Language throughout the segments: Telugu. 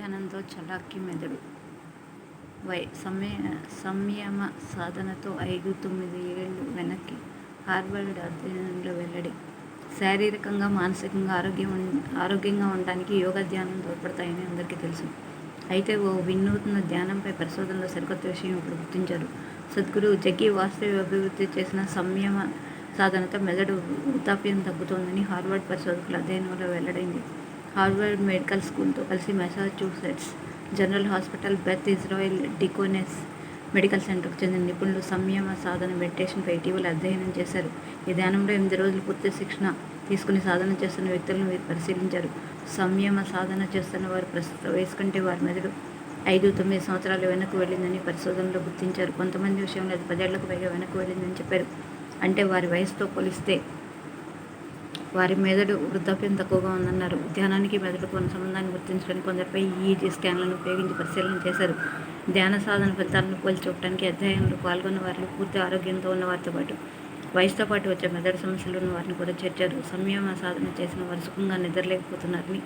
ధ్యానంతో చలాక్కి మెదడు. వై సమయ సంయమ సాధనతో ఐదు తొమ్మిది ఏళ్ళు వెనక్కి హార్వర్డ్ అధ్యయనంలో వెల్లడి. శారీరకంగా మానసికంగా ఆరోగ్యం ఆరోగ్యంగా ఉండడానికి యోగా ధ్యానం తోడ్పడతాయని అందరికీ తెలుసు. అయితే ఓ వినూత్న ధ్యానంపై పరిశోధనలో సరికొత్త విషయం ఇప్పుడు గుర్తించారు. సద్గురు జగ్గి వాస్తవ అభివృద్ధి చేసిన సంయమ సాధనతో మెదడు వృద్ధాప్యం తగ్గుతోందని హార్వర్డ్ పరిశోధకుల అధ్యయనంలో వెల్లడైంది. హార్వర్డ్ మెడికల్ స్కూల్తో కలిసి Massachusetts general hospital Beth Israel Deaconess medical సెంటర్కు చెందిన నిపుణులు సంయమ సాధన మెడిటేషన్పై ఇటీవల అధ్యయనం చేశారు. ఈ ధ్యానంలో ఎనిమిది రోజులు పూర్తి శిక్షణ తీసుకుని సాధన చేస్తున్న వ్యక్తులను వీరు పరిశీలించారు. సంయమ సాధన చేస్తున్న వారు ప్రస్తుత వయసు కంటే వారి మెదడు ఐదు తొమ్మిది సంవత్సరాలు వెనక్కు వెళ్ళిందని పరిశోధనలో గుర్తించారు. కొంతమంది విషయంలో అది పదేళ్ళకు పైగా వెనక్కు వెళ్ళిందని చెప్పారు. అంటే వారి వయసుతో పోలిస్తే వారి మెదడు వృద్ధాప్యం తక్కువగా ఉందన్నారు. ధ్యానానికి మెదడుకు ఉన్న సంబంధాన్ని గుర్తించడానికి కొందరిపై ఈజీ స్కాన్లను ఉపయోగించి పరిశీలన చేశారు. ధ్యాన సాధన ఫలితాలను పోల్చి చూపడానికి అధ్యయనంలో పాల్గొన్న వారిలో పూర్తి ఆరోగ్యంతో ఉన్న వారితో పాటు వయసుతో పాటు వచ్చే మెదడు సమస్యలు ఉన్న వారిని కూడా చేర్చారు. సంయమ సాధన చేసిన వారు సుఖంగా నిద్రలేకపోతున్నారని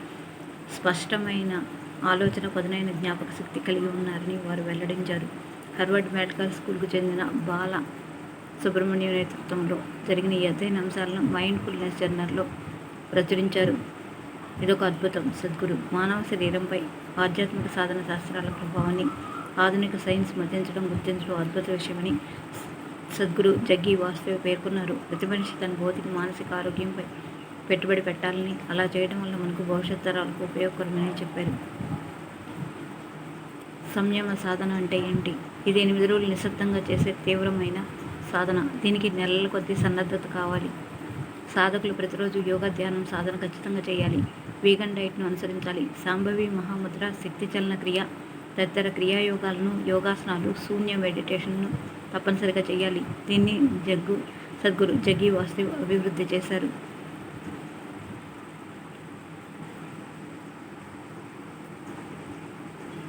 స్పష్టమైన ఆలోచన పదునైన జ్ఞాపక శక్తి కలిగి ఉన్నారని వారు వెల్లడించారు. హర్వర్డ్ మెడికల్ స్కూల్కు చెందిన బాల సుబ్రహ్మణ్యం నేతృత్వంలో జరిగిన ఈ అధ్యయన అంశాలను మైండ్ ఫుల్నెస్ జర్నల్లో ప్రచురించారు. ఇదొక అద్భుతం. సద్గురు మానవ శరీరంపై ఆధ్యాత్మిక సాధన శాస్త్రాల ప్రభావాన్ని ఆధునిక సైన్స్ మధ్యించడం గుర్తించడం అద్భుత విషయమని సద్గురు జగ్గి వాస్తవి పేర్కొన్నారు. ప్రతి మనిషి తన భౌతిక మానసిక ఆరోగ్యంపై పెట్టుబడి పెట్టాలని అలా చేయడం వల్ల మనకు భవిష్యత్ తరాలకు ఉపయోగకరమని చెప్పారు. సంయమ సాధన అంటే ఏంటి? ఇది ఎనిమిది రోజులు నిశ్శబ్దంగా చేసే తీవ్రమైన సాధన. దీనికి నెలల కొద్దీ సన్నద్ధత కావాలి. సాధకులు ప్రతిరోజు యోగా ధ్యానం సాధన ఖచ్చితంగా చేయాలి. వీగన్ డైట్ను అనుసరించాలి. సాంభవి మహాముద్ర శక్తి చలన క్రియ తదితర క్రియాయోగాలను యోగాసనాలు శూన్య మెడిటేషన్ను తప్పనిసరిగా చేయాలి. దీన్ని జగ్గు సద్గురు జగ్గి వాస్తవ్ అభివృద్ధి చేశారు.